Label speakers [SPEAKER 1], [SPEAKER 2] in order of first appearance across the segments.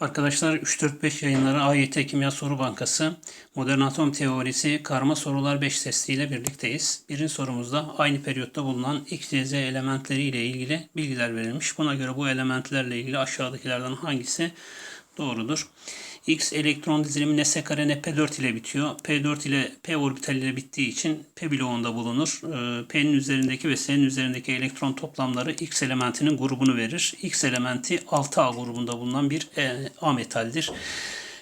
[SPEAKER 1] Arkadaşlar 3-4-5 yayınları AYT Kimya Soru Bankası Modern Atom Teorisi Karma Sorular 5 testiyle birlikteyiz. Birinci sorumuzda aynı periyotta bulunan X, elementleri ile ilgili bilgiler verilmiş. Buna göre bu elementlerle ilgili aşağıdakilerden hangisi doğrudur? X elektron dizilimi ne S kare ne P4 ile bitiyor. P4 ile P orbital ile bittiği için P bloğunda bulunur. Ee, P'nin üzerindeki ve S'nin üzerindeki elektron toplamları X elementinin grubunu verir. X elementi 6A grubunda bulunan bir e, A metaldir.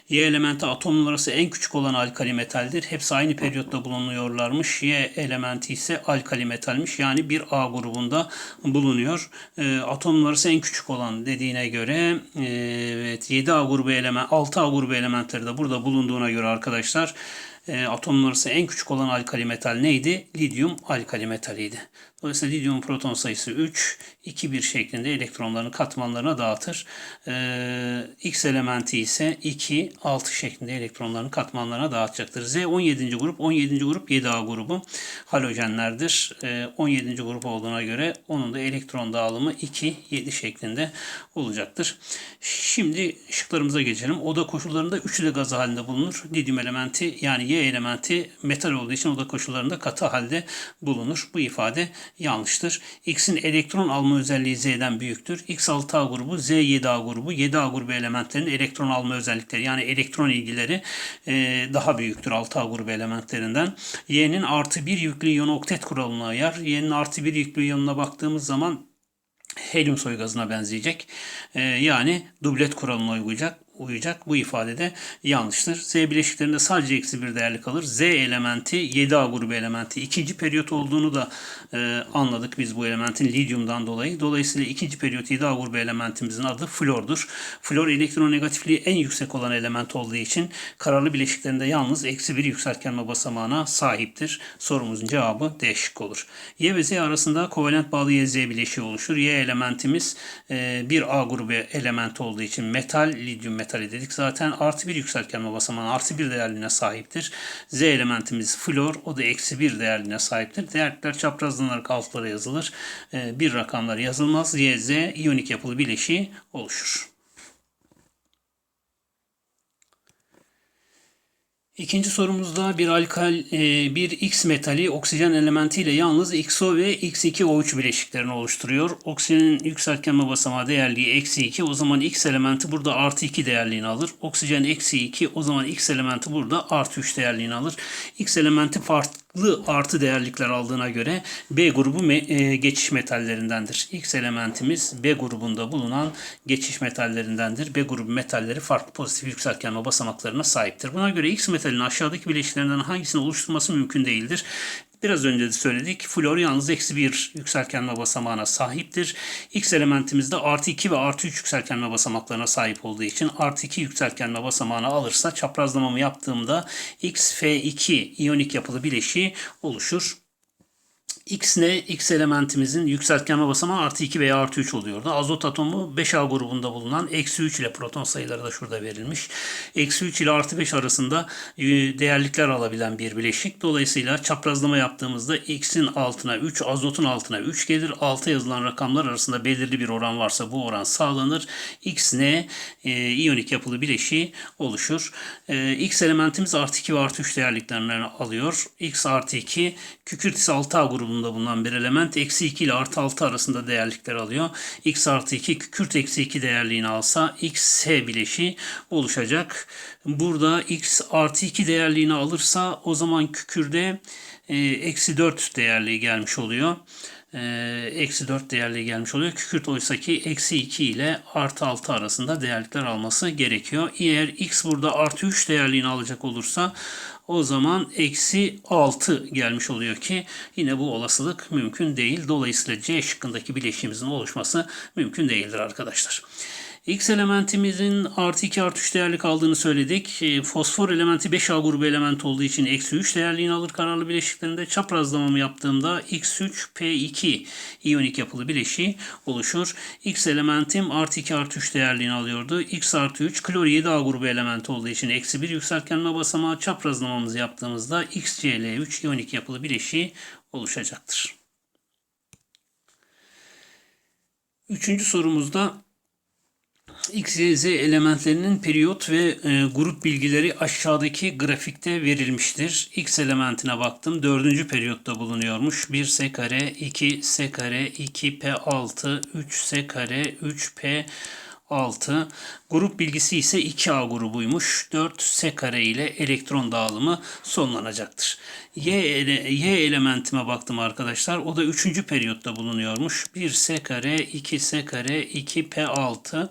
[SPEAKER 1] Y elementi atom numarası en küçük olan alkali metaldir. Hepsi aynı periyotta bulunuyorlarmış. Y elementi ise alkali metalmiş. Yani bir A grubunda bulunuyor. E, atom numarası en küçük olan dediğine göre e, evet 7A grubu element 6A grubu elementleri de burada bulunduğuna göre arkadaşlar e, atom numarası en küçük olan alkali metal neydi? Lityum alkali metaliydi. Dolayısıyla lityumun proton sayısı 3, 2, 1 şeklinde elektronlarını katmanlarına dağıtır. Ee, X elementi ise 2, 6 şeklinde elektronlarını katmanlarına dağıtacaktır. Z 17. grup, 17. grup 7A grubu halojenlerdir. Ee, 17. grup olduğuna göre onun da elektron dağılımı 2, 7 şeklinde olacaktır. Şimdi şıklarımıza geçelim. Oda koşullarında üçü de gaz halinde bulunur. Lityum elementi yani Y elementi metal olduğu için oda koşullarında katı halde bulunur. Bu ifade yanlıştır. X'in elektron alma özelliği Z'den büyüktür. X 6A grubu, Z 7A grubu. 7A grubu elementlerin elektron alma özellikleri yani elektron ilgileri e, daha büyüktür 6A grubu elementlerinden. Y'nin artı bir yüklü iyon oktet kuralına uyar. Y'nin artı bir yüklü iyonuna baktığımız zaman helyum soy gazına benzeyecek. E, yani dublet kuralına uyacak uyacak. Bu ifadede yanlıştır. Z bileşiklerinde sadece eksi bir değerli kalır. Z elementi 7A grubu elementi. ikinci periyot olduğunu da e, anladık biz bu elementin lityumdan dolayı. Dolayısıyla ikinci periyot 7A grubu elementimizin adı flordur. Flor elektronegatifliği en yüksek olan element olduğu için kararlı bileşiklerinde yalnız eksi bir yükseltgenme basamağına sahiptir. Sorumuzun cevabı D şıkkı olur. Y ve Z arasında kovalent bağlı Y Z bileşiği oluşur. Y elementimiz e, bir A grubu element olduğu için metal, lityum metal metali dedik. Zaten artı bir yükseltgenme basamağı artı bir değerliğine sahiptir. Z elementimiz flor o da eksi bir değerliğine sahiptir. Değerlikler çaprazlanarak altlara yazılır. Bir rakamlar yazılmaz. Y, Z iyonik yapılı bileşiği oluşur. İkinci sorumuzda bir alkal, e, bir X metali oksijen elementiyle yalnız XO ve X2O3 bileşiklerini oluşturuyor. Oksijenin yükseltgenme basamağı değerliği eksi 2. O zaman X elementi burada artı 2 değerliğini alır. Oksijen eksi 2. O zaman X elementi burada artı 3 değerliğini alır. X elementi farklı artı değerlikler aldığına göre B grubu e, geçiş metallerindendir. X elementimiz B grubunda bulunan geçiş metallerindendir. B grubu metalleri farklı pozitif yükseltgenme basamaklarına sahiptir. Buna göre X metal metalin aşağıdaki bileşiklerinden hangisini oluşturması mümkün değildir. Biraz önce de söyledik. Flor yalnız eksi bir yükseltgenme basamağına sahiptir. X elementimizde artı 2 ve artı 3 yükseltgenme basamaklarına sahip olduğu için artı 2 yükseltgenme basamağını alırsa çaprazlamamı yaptığımda XF2 iyonik yapılı bileşiği oluşur. X ne? X elementimizin yükseltgenme basamağı artı 2 veya artı 3 oluyordu. Azot atomu 5A grubunda bulunan eksi 3 ile proton sayıları da şurada verilmiş. Eksi 3 ile artı 5 arasında e, değerlikler alabilen bir bileşik. Dolayısıyla çaprazlama yaptığımızda X'in altına 3, azotun altına 3 gelir. Alta yazılan rakamlar arasında belirli bir oran varsa bu oran sağlanır. X ne? E, iyonik yapılı bileşiği oluşur. E, X elementimiz artı 2 ve artı 3 değerliklerini alıyor. X artı 2 kükürtisi 6A grubunda grubunda bulunan bir element eksi 2 ile artı 6 arasında değerlikler alıyor. x artı 2 kürt eksi 2 değerliğini alsa x s bileşi oluşacak. Burada x artı 2 değerliğini alırsa o zaman kükürde e, eksi 4 değerliği gelmiş oluyor e, eksi 4 değerliği gelmiş oluyor. Kükürt oysa ki eksi 2 ile artı 6 arasında değerlikler alması gerekiyor. Eğer x burada artı 3 değerliğini alacak olursa o zaman eksi 6 gelmiş oluyor ki yine bu olasılık mümkün değil. Dolayısıyla C şıkkındaki bileşiğimizin oluşması mümkün değildir arkadaşlar. X elementimizin artı 2 artı 3 değerli kaldığını söyledik. E, fosfor elementi 5A grubu element olduğu için eksi 3 değerliğini alır kararlı bileşiklerinde. Çaprazlamamı yaptığımda X3 P2 iyonik yapılı bileşiği oluşur. X elementim artı 2 artı 3 değerliğini alıyordu. X artı 3 klor 7A grubu elementi olduğu için eksi 1 yükseltgenme basamağı çaprazlamamızı yaptığımızda XCl3 iyonik yapılı bileşiği oluşacaktır. Üçüncü sorumuzda X, elementlerinin periyot ve e, grup bilgileri aşağıdaki grafikte verilmiştir. X elementine baktım. Dördüncü periyotta bulunuyormuş. 1 S kare, 2 S kare, 2 P6, 3 S kare, 3 P 6. Grup bilgisi ise 2A grubuymuş. 4 S kare ile elektron dağılımı sonlanacaktır. Y, ele, y elementime baktım arkadaşlar. O da 3. periyotta bulunuyormuş. 1 S kare, 2 S kare, 2 P6.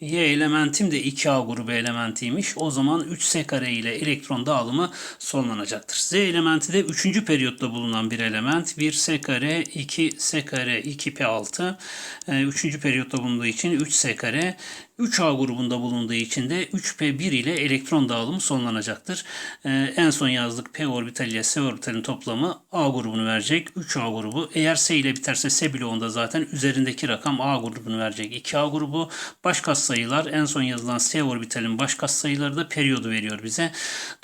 [SPEAKER 1] Y elementim de 2A grubu elementiymiş. O zaman 3S kare ile elektron dağılımı sonlanacaktır. Z elementi de 3. periyotta bulunan bir element. 1S kare, 2S kare, 2P6. 3. periyotta bulunduğu için 3S kare. 3A grubunda bulunduğu için de 3P1 ile elektron dağılımı sonlanacaktır. Ee, en son yazdık P orbital ile S orbitalin toplamı A grubunu verecek. 3A grubu. Eğer S ile biterse S bloğunda zaten üzerindeki rakam A grubunu verecek. 2A grubu baş katsayılar en son yazılan S orbitalin baş katsayıları da periyodu veriyor bize.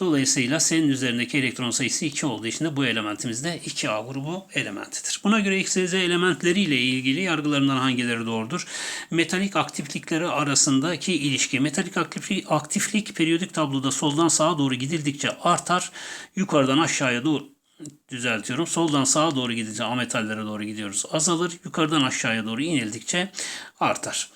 [SPEAKER 1] Dolayısıyla S'nin üzerindeki elektron sayısı 2 olduğu için de bu elementimiz de 2A grubu elementidir. Buna göre X, Z elementleriyle ilgili yargılarından hangileri doğrudur? Metalik aktiflikleri arasında arasındaki ilişki. Metalik aktiflik, aktiflik periyodik tabloda soldan sağa doğru gidildikçe artar. Yukarıdan aşağıya doğru düzeltiyorum. Soldan sağa doğru gidince ametallere doğru gidiyoruz. Azalır. Yukarıdan aşağıya doğru inildikçe artar.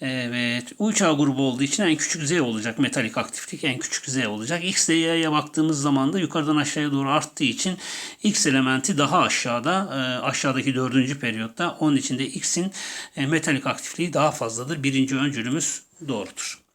[SPEAKER 1] Evet. Uçağı grubu olduğu için en küçük Z olacak. Metalik aktiflik en küçük Z olacak. X ile Y'ye baktığımız zaman da yukarıdan aşağıya doğru arttığı için X elementi daha aşağıda. E, aşağıdaki dördüncü periyotta. Onun için de X'in e, metalik aktifliği daha fazladır. Birinci öncülümüz doğrudur.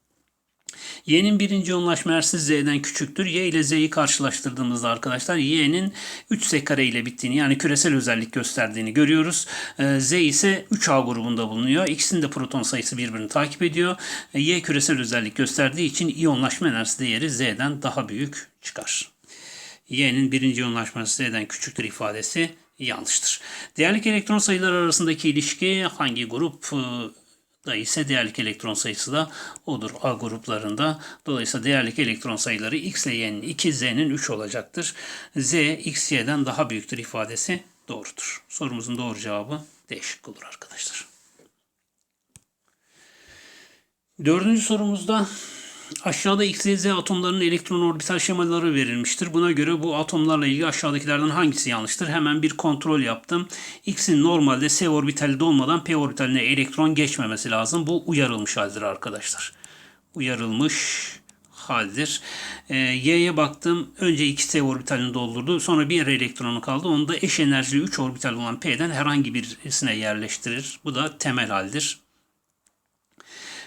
[SPEAKER 1] Y'nin birinci yoğunlaşma eğersiz Z'den küçüktür. Y ile Z'yi karşılaştırdığımızda arkadaşlar Y'nin 3Z kare ile bittiğini yani küresel özellik gösterdiğini görüyoruz. Ee, Z ise 3A grubunda bulunuyor. İkisinin de proton sayısı birbirini takip ediyor. Ee, y küresel özellik gösterdiği için iyonlaşma enerjisi değeri Z'den daha büyük çıkar. Y'nin birinci yoğunlaşması Z'den küçüktür ifadesi yanlıştır. Değerlik elektron sayıları arasındaki ilişki hangi grup e, da ise değerlik elektron sayısı da odur A gruplarında. Dolayısıyla değerlik elektron sayıları X ile Y'nin 2, Z'nin 3 olacaktır. Z, X, Y'den daha büyüktür ifadesi doğrudur. Sorumuzun doğru cevabı değişik olur arkadaşlar. Dördüncü sorumuzda Aşağıda X, Y, Z atomlarının elektron orbital şemaları verilmiştir. Buna göre bu atomlarla ilgili aşağıdakilerden hangisi yanlıştır? Hemen bir kontrol yaptım. X'in normalde S orbitalde olmadan P orbitaline elektron geçmemesi lazım. Bu uyarılmış haldir arkadaşlar. Uyarılmış haldir. E, Y'ye baktım. Önce 2S orbitalini doldurdu. Sonra bir elektronu kaldı. Onu da eş enerjili 3 orbital olan P'den herhangi birisine yerleştirir. Bu da temel haldir.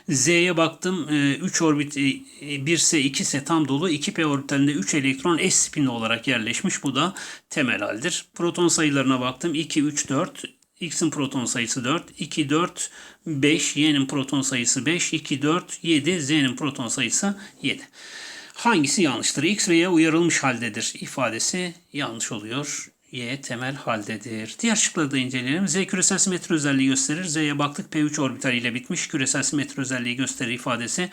[SPEAKER 1] Z'ye baktım. 3 e, orbit 1S e, 2S tam dolu. 2P orbitalinde 3 elektron S spinli olarak yerleşmiş. Bu da temel haldir. Proton sayılarına baktım. 2, 3, 4. X'in proton sayısı 4. 2, 4, 5. Y'nin proton sayısı 5. 2, 4, 7. Z'nin proton sayısı 7. Hangisi yanlıştır? X ve Y uyarılmış haldedir ifadesi yanlış oluyor. Y temel haldedir. Diğer şıkları da inceleyelim. Z küresel simetri özelliği gösterir. Z'ye baktık P3 orbitaliyle bitmiş. Küresel simetri özelliği gösterir ifadesi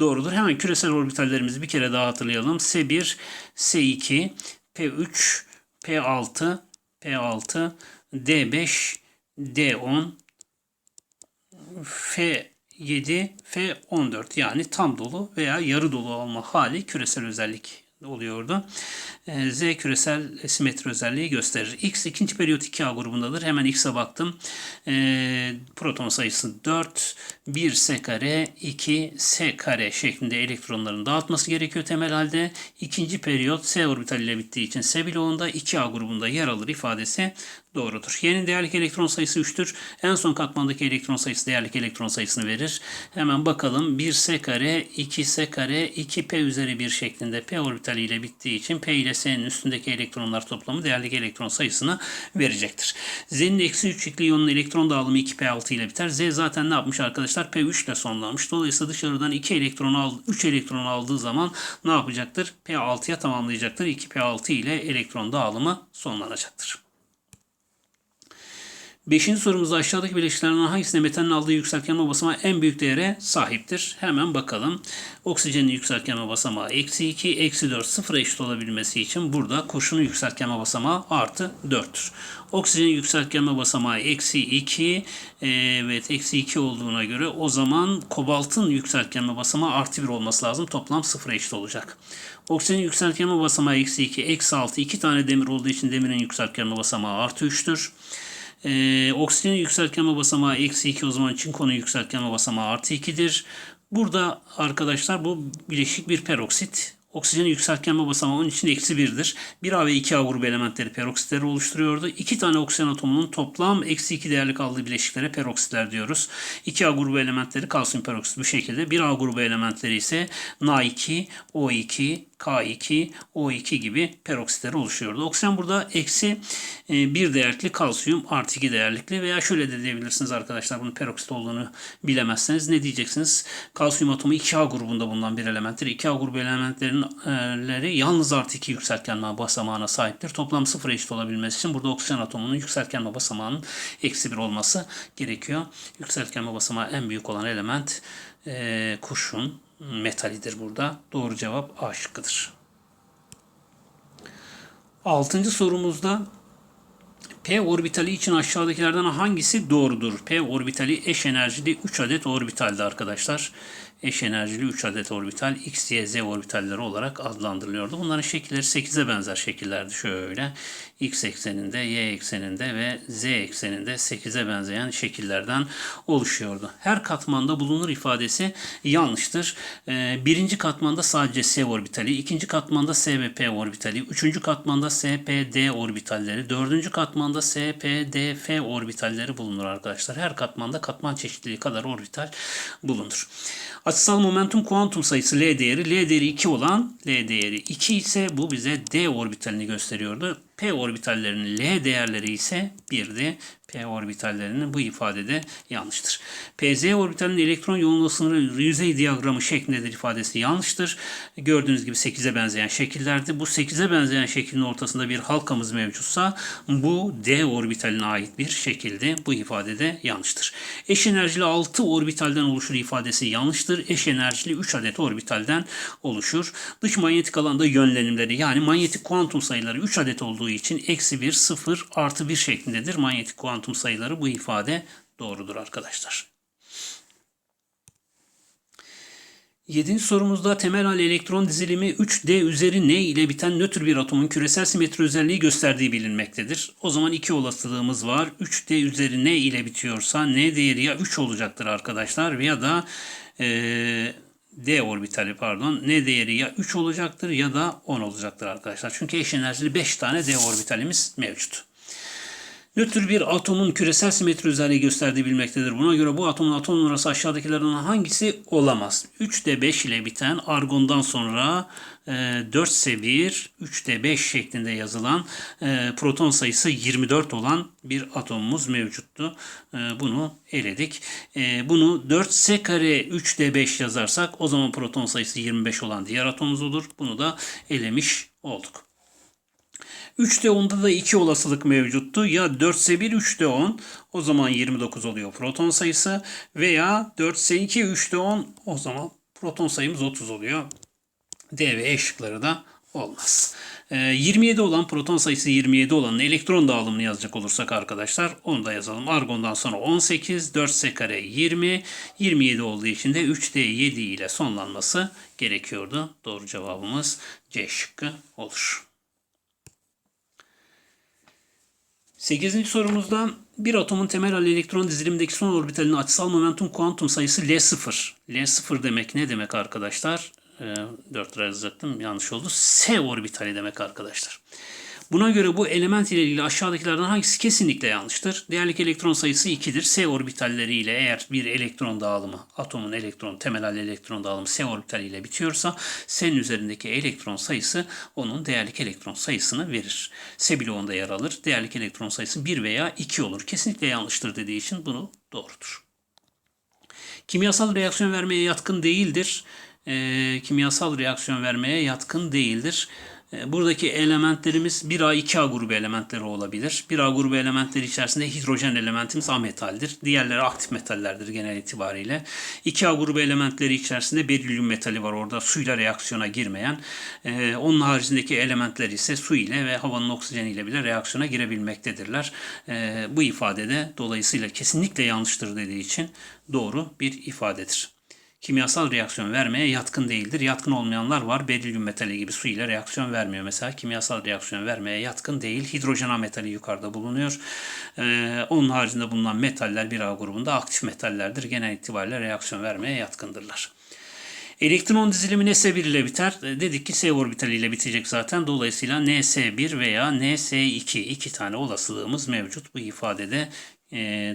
[SPEAKER 1] doğrudur. Hemen küresel orbitallerimizi bir kere daha hatırlayalım. S1, S2, P3, P6, P6, D5, D10, F7, F14 yani tam dolu veya yarı dolu olma hali küresel özellik oluyordu. Ee, Z küresel simetri özelliği gösterir. X ikinci periyot 2A grubundadır. Hemen X'e baktım. E, proton sayısı 4, 1 S kare, 2 S kare şeklinde elektronların dağıtması gerekiyor temel halde. İkinci periyot S orbital ile bittiği için S bloğunda 2A grubunda yer alır ifadesi doğrudur. Y'nin değerlik elektron sayısı 3'tür. En son katmandaki elektron sayısı değerlik elektron sayısını verir. Hemen bakalım 1 S kare, 2 S kare, 2 P üzeri 1 şeklinde P orbitali ile bittiği için P ile S'nin üstündeki elektronlar toplamı değerlik elektron sayısını verecektir. Z'nin eksi 3 ikli iyonun elektron dağılımı 2P6 ile biter. Z zaten ne yapmış arkadaşlar? P3 ile sonlanmış. Dolayısıyla dışarıdan 2 elektron aldı, 3 elektron aldığı zaman ne yapacaktır? P6'ya tamamlayacaktır. 2P6 ile elektron dağılımı sonlanacaktır. Beşinci sorumuzda aşağıdaki bileşiklerden hangisinde metalin aldığı yükseltgenme basamağı en büyük değere sahiptir? Hemen bakalım. Oksijenin yükseltgenme basamağı eksi 2, eksi 4 sıfıra eşit olabilmesi için burada kurşunun yükseltgenme basamağı artı 4'tür. Oksijenin yükseltgenme basamağı eksi 2, evet eksi 2 olduğuna göre o zaman kobaltın yükseltgenme basamağı artı 1 olması lazım. Toplam sıfıra eşit olacak. Oksijenin yükseltgenme basamağı eksi 2, eksi 6. 2 tane demir olduğu için demirin yükseltgenme basamağı artı 3'tür. Ee, oksijenin yükseltgenme basamağı eksi 2 o zaman çinkonun yükseltgenme basamağı artı 2'dir. Burada arkadaşlar bu bileşik bir peroksit. Oksijenin yükseltgenme basamağı onun için eksi 1'dir. 1A ve 2A grubu elementleri peroksitleri oluşturuyordu. 2 tane oksijen atomunun toplam eksi 2 değerli kaldığı bileşiklere peroksitler diyoruz. 2A grubu elementleri kalsiyum peroksit bu şekilde. 1A grubu elementleri ise Na2, O2, K2, O2 gibi peroksitleri oluşuyordu. Oksijen burada eksi 1 değerlikli kalsiyum artı 2 değerlikli veya şöyle de diyebilirsiniz arkadaşlar bunun peroksit olduğunu bilemezseniz ne diyeceksiniz? Kalsiyum atomu 2A grubunda bulunan bir elementtir. 2A grubu elementleri yalnız artı 2 yükseltgenme basamağına sahiptir. Toplam sıfır eşit olabilmesi için burada oksijen atomunun yükseltgenme basamağının eksi 1 olması gerekiyor. Yükseltgenme basamağı en büyük olan element e, kurşun metalidir burada. Doğru cevap A şıkkıdır. Altıncı sorumuzda P orbitali için aşağıdakilerden hangisi doğrudur? P orbitali eş enerjili 3 adet orbitaldi arkadaşlar. Eş enerjili 3 adet orbital X, Y, Z orbitalleri olarak adlandırılıyordu. Bunların şekilleri 8'e benzer şekillerdi şöyle. X ekseninde, Y ekseninde ve Z ekseninde 8'e benzeyen şekillerden oluşuyordu. Her katmanda bulunur ifadesi yanlıştır. Ee, birinci katmanda sadece S orbitali, ikinci katmanda S ve P orbitali, üçüncü katmanda S, P, D orbitalleri, dördüncü katmanda S, P, D, F orbitalleri bulunur arkadaşlar. Her katmanda katman çeşitliliği kadar orbital bulunur. Açısal momentum kuantum sayısı L değeri, L değeri 2 olan L değeri 2 ise bu bize D orbitalini gösteriyordu. P orbitallerinin L değerleri ise 1'di. P orbitallerinin bu ifadede yanlıştır. PZ orbitalinin elektron yoğunluğu sınırı yüzey diyagramı şeklindedir ifadesi yanlıştır. Gördüğünüz gibi 8'e benzeyen şekillerdi. Bu 8'e benzeyen şeklin ortasında bir halkamız mevcutsa bu D orbitaline ait bir şekildi. Bu ifadede yanlıştır. Eş enerjili 6 orbitalden oluşur ifadesi yanlıştır. Eş enerjili 3 adet orbitalden oluşur. Dış manyetik alanda yönlenimleri yani manyetik kuantum sayıları 3 adet olduğu için eksi 1, 0, artı 1 şeklindedir. Manyetik kuantum sayıları bu ifade doğrudur arkadaşlar. Yedinci sorumuzda temel hal elektron dizilimi 3D üzeri N ile biten nötr bir atomun küresel simetri özelliği gösterdiği bilinmektedir. O zaman iki olasılığımız var. 3D üzeri N ile bitiyorsa N değeri ya 3 olacaktır arkadaşlar ya da e, D orbitali pardon N değeri ya 3 olacaktır ya da 10 olacaktır arkadaşlar. Çünkü eş enerjili 5 tane D orbitalimiz mevcut. Nötr bir atomun küresel simetri özelliği gösterdiği bilmektedir. Buna göre bu atomun atom numarası aşağıdakilerden hangisi olamaz? 3D5 ile biten argondan sonra 4S1, 3D5 şeklinde yazılan e, proton sayısı 24 olan bir atomumuz mevcuttu. E, bunu eledik. E, bunu 4S kare 3D5 yazarsak o zaman proton sayısı 25 olan diğer atomumuz olur. Bunu da elemiş olduk. 3'te 10'da da 2 olasılık mevcuttu. Ya 4'se 1 3'te 10 o zaman 29 oluyor proton sayısı veya 4'se 2 3'te 10 o zaman proton sayımız 30 oluyor. D ve E şıkları da olmaz. 27 olan proton sayısı 27 olanın elektron dağılımını yazacak olursak arkadaşlar onu da yazalım. Argondan sonra 18, 4S kare 20, 27 olduğu için de 3D 7 ile sonlanması gerekiyordu. Doğru cevabımız C şıkkı olur. 8. sorumuzda bir atomun temel hal elektron dizilimindeki son orbitalinin açısal momentum kuantum sayısı L0. L0 demek ne demek arkadaşlar? E, 4 lira yazacaktım yanlış oldu. S orbitali demek arkadaşlar. Buna göre bu element ile ilgili aşağıdakilerden hangisi kesinlikle yanlıştır? Değerlik elektron sayısı 2'dir. S orbitalleri ile eğer bir elektron dağılımı, atomun elektron, temel elektron dağılımı S orbitali ile bitiyorsa S'nin üzerindeki elektron sayısı onun değerlik elektron sayısını verir. S bloğunda yer alır. Değerlik elektron sayısı 1 veya 2 olur. Kesinlikle yanlıştır dediği için bunu doğrudur. Kimyasal reaksiyon vermeye yatkın değildir. E, kimyasal reaksiyon vermeye yatkın değildir. E, Buradaki elementlerimiz 1A, 2A grubu elementleri olabilir. 1A grubu elementleri içerisinde hidrojen elementimiz A metaldir. Diğerleri aktif metallerdir genel itibariyle. 2A grubu elementleri içerisinde berilyum metali var orada suyla reaksiyona girmeyen. E, Onun haricindeki elementler ise su ile ve havanın oksijeniyle bile reaksiyona girebilmektedirler. E, Bu ifadede dolayısıyla kesinlikle yanlıştır dediği için doğru bir ifadedir kimyasal reaksiyon vermeye yatkın değildir. Yatkın olmayanlar var. Berilyum metali gibi su ile reaksiyon vermiyor mesela. Kimyasal reaksiyon vermeye yatkın değil. Hidrojen A metali yukarıda bulunuyor. Ee, onun haricinde bulunan metaller 1A grubunda aktif metallerdir. Genel itibariyle reaksiyon vermeye yatkındırlar. Elektron dizilimi NS1 ile biter. E, Dedik ki S orbitali ile bitecek zaten. Dolayısıyla NS1 veya NS2 iki tane olasılığımız mevcut. Bu ifadede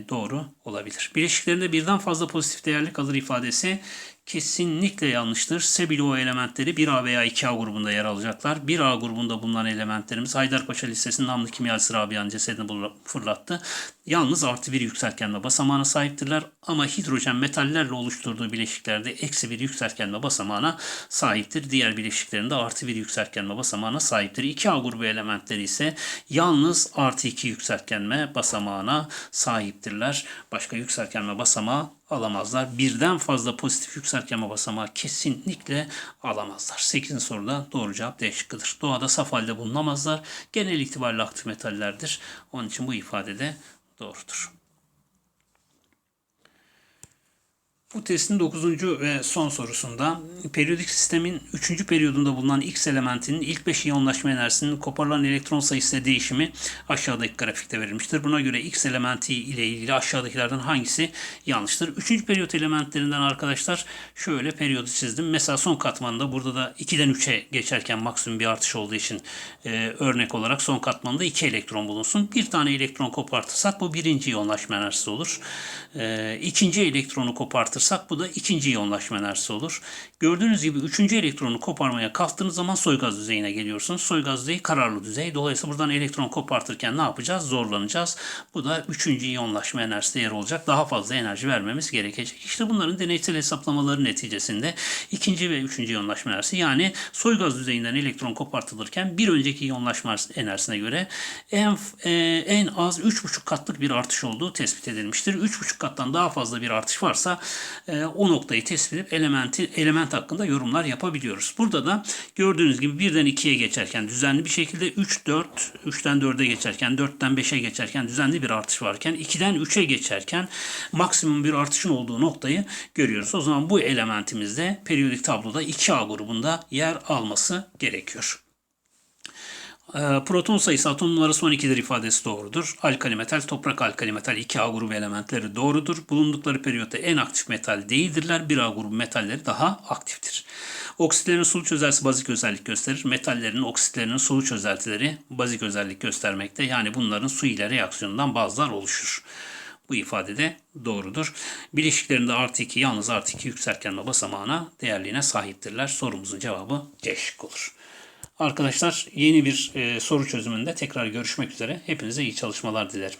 [SPEAKER 1] doğru olabilir. Bileşiklerinde birden fazla pozitif değerli kalır ifadesi kesinlikle yanlıştır. Sebilo elementleri 1A veya 2A grubunda yer alacaklar. 1A grubunda bulunan elementlerimiz Haydarpaşa listesinin namlı kimyacısı Rabia'nın cesedini fırlattı. Yalnız artı bir yükseltgenme basamağına sahiptirler ama hidrojen metallerle oluşturduğu bileşiklerde eksi bir yükseltgenme basamağına sahiptir. Diğer bileşiklerinde artı bir yükseltgenme basamağına sahiptir. 2A grubu elementleri ise yalnız artı 2 yükseltgenme basamağına sahiptirler. Başka yükseltgenme basamağı alamazlar. Birden fazla pozitif yükseltgenme basamağı kesinlikle alamazlar. 8. soruda doğru cevap D şıkkıdır. Doğada saf halde bulunamazlar. Genel itibariyle aktif metallerdir. Onun için bu ifade de doğrudur. Bu testin 9. ve son sorusunda periyodik sistemin 3. periyodunda bulunan X elementinin ilk 5 iyonlaşma enerjisinin koparılan elektron sayısıyla değişimi aşağıdaki grafikte verilmiştir. Buna göre X elementi ile ilgili aşağıdakilerden hangisi yanlıştır? 3. periyot elementlerinden arkadaşlar şöyle periyodu çizdim. Mesela son katmanda burada da 2'den 3'e geçerken maksimum bir artış olduğu için e, örnek olarak son katmanda 2 elektron bulunsun. Bir tane elektron kopartırsak bu birinci iyonlaşma enerjisi olur. E, ikinci elektronu kopartırsak bu da ikinci iyonlaşma enerjisi olur. Gördüğünüz gibi üçüncü elektronu koparmaya kalktığınız zaman soygaz düzeyine geliyorsunuz. Soygaz düzeyi kararlı düzey. Dolayısıyla buradan elektron kopartırken ne yapacağız? Zorlanacağız. Bu da üçüncü iyonlaşma enerjisi yer olacak. Daha fazla enerji vermemiz gerekecek. İşte bunların deneysel hesaplamaları neticesinde ikinci ve üçüncü iyonlaşma enerjisi yani soygaz düzeyinden elektron kopartılırken bir önceki iyonlaşma enerjisine göre en, e, en az 3,5 katlık bir artış olduğu tespit edilmiştir. 3,5 kattan daha fazla bir artış varsa e, o noktayı tespit edip elementi, element hakkında yorumlar yapabiliyoruz. Burada da gördüğünüz gibi birden 2'ye geçerken düzenli bir şekilde 3, 4, 3'ten 4'e geçerken, 4'ten 5'e geçerken düzenli bir artış varken 2'den 3'e geçerken maksimum bir artışın olduğu noktayı görüyoruz. O zaman bu elementimizde periyodik tabloda 2A grubunda yer alması gerekiyor. Ee, Proton sayısı atom numarası 12'dir ifadesi doğrudur. Alkali metal, toprak alkali metal 2A grubu elementleri doğrudur. Bulundukları periyotta en aktif metal değildirler. 1A grubu metalleri daha aktiftir. Oksitlerin sulu çözeltisi bazik özellik gösterir. Metallerin oksitlerinin sulu çözeltileri bazik özellik göstermekte. Yani bunların su ile reaksiyonundan bazılar oluşur. Bu ifade de doğrudur. Bileşiklerinde artı 2 yalnız artı 2 yükseltgenme basamağına değerliğine sahiptirler. Sorumuzun cevabı C olur. Arkadaşlar yeni bir e, soru çözümünde tekrar görüşmek üzere. Hepinize iyi çalışmalar dilerim.